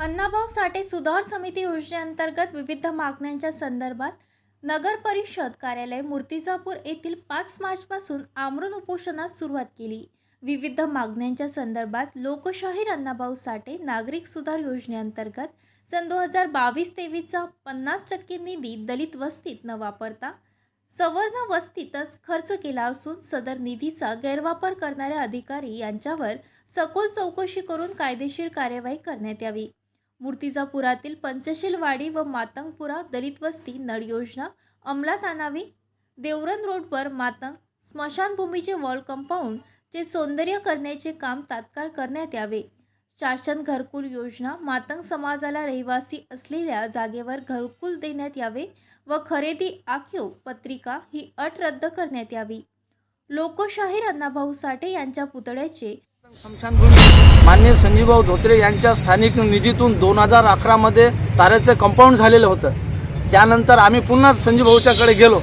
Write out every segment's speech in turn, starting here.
अण्णाभाऊ साठे सुधार समिती योजनेअंतर्गत विविध मागण्यांच्या संदर्भात नगर परिषद कार्यालय मूर्तिजापूर येथील पाच मार्चपासून आमरण उपोषणास सुरुवात केली. विविध मागण्यांच्या संदर्भात लोकशाहीर अण्णाभाऊ साठे नागरिक सुधार योजनेअंतर्गत सन दोन हजार बावीस तेवीसचा पन्नास टक्के निधी दलित वस्तीत न वापरता सवर्ण वस्तीतच खर्च केला असून सदर निधीचा गैरवापर करणाऱ्या अधिकारी यांच्यावर सखोल चौकशी करून कायदेशीर कार्यवाही करण्यात यावी. मूर्तिजापुरातील पंचशीलवाडी व मातंगपुरा दलित वस्ती नळ योजना अंमलात आणावी? देवरन रोडवर मातंग स्मशानभूमीचे वॉल कंपाऊंडचे सौंदर्य करण्याचे काम तात्काळ करण्यात यावे. शासन घरकुल योजना मातंग समाजाला रहिवासी असलेल्या जागेवर घरकुल देण्यात यावे व खरेदी आखीव पत्रिका ही अट रद्द करण्यात यावी. लोकशाहीर अण्णाभाऊ साठे यांच्या पुतळ्याचे मान्य संजीवभाऊ धोत्रे यांच्या स्थानिक निधीतून दोन हजार अकरामध्ये ताऱ्याचं कंपाऊंड झालेलं होतं. त्यानंतर आम्ही पुन्हा संजीवभाऊच्याकडे गेलो.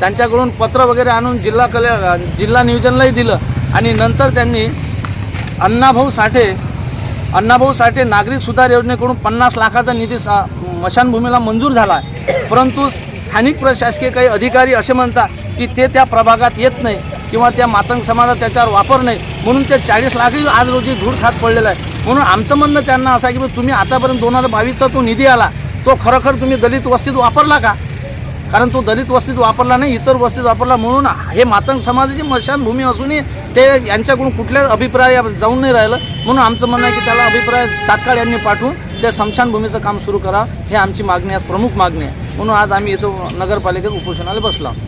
त्यांच्याकडून पत्र वगैरे आणून जिल्हा कल्या जिल्हा नियोजनलाही दिलं आणि नंतर त्यांनी अण्णाभाऊ साठे अण्णाभाऊ साठे नागरिक सुधार योजनेकडून पन्नास लाखाचा निधी सा मशानभूमीला मंजूर झाला आहे. परंतु स्थानिक प्रशासकीय काही अधिकारी असे म्हणतात की ते त्या प्रभागात येत नाही. किंवा त्या मातंग समाजात त्याच्यावर वापर नाही. म्हणून ते चाळीस लाखही आज रोजी धूळ खात पडलेला आहे. म्हणून आमचं म्हणणं त्यांना असं आहे की तुम्ही आतापर्यंत दोन हजार बावीसचा तो निधी आला तो खरोखर तुम्ही दलित वस्तीत वापरला का? कारण तो दलित वस्तीत वापरला नाही इतर वस्तीत वापरला. म्हणून हे मातंग समाजाची मशानभूमी असूनही ते यांच्याकडून कुठल्याच अभिप्राय जाऊन नाही राहिलं. म्हणून आमचं म्हणणं आहे की त्याला अभिप्राय तात्काळ यांनी पाठवून त्या स्मशानभूमीचं काम सुरू करा. हे आमची मागणी आज प्रमुख मागणी आहे. म्हणून आज आम्ही येतो नगरपालिकेत उपोषणाला बसलो आहोत.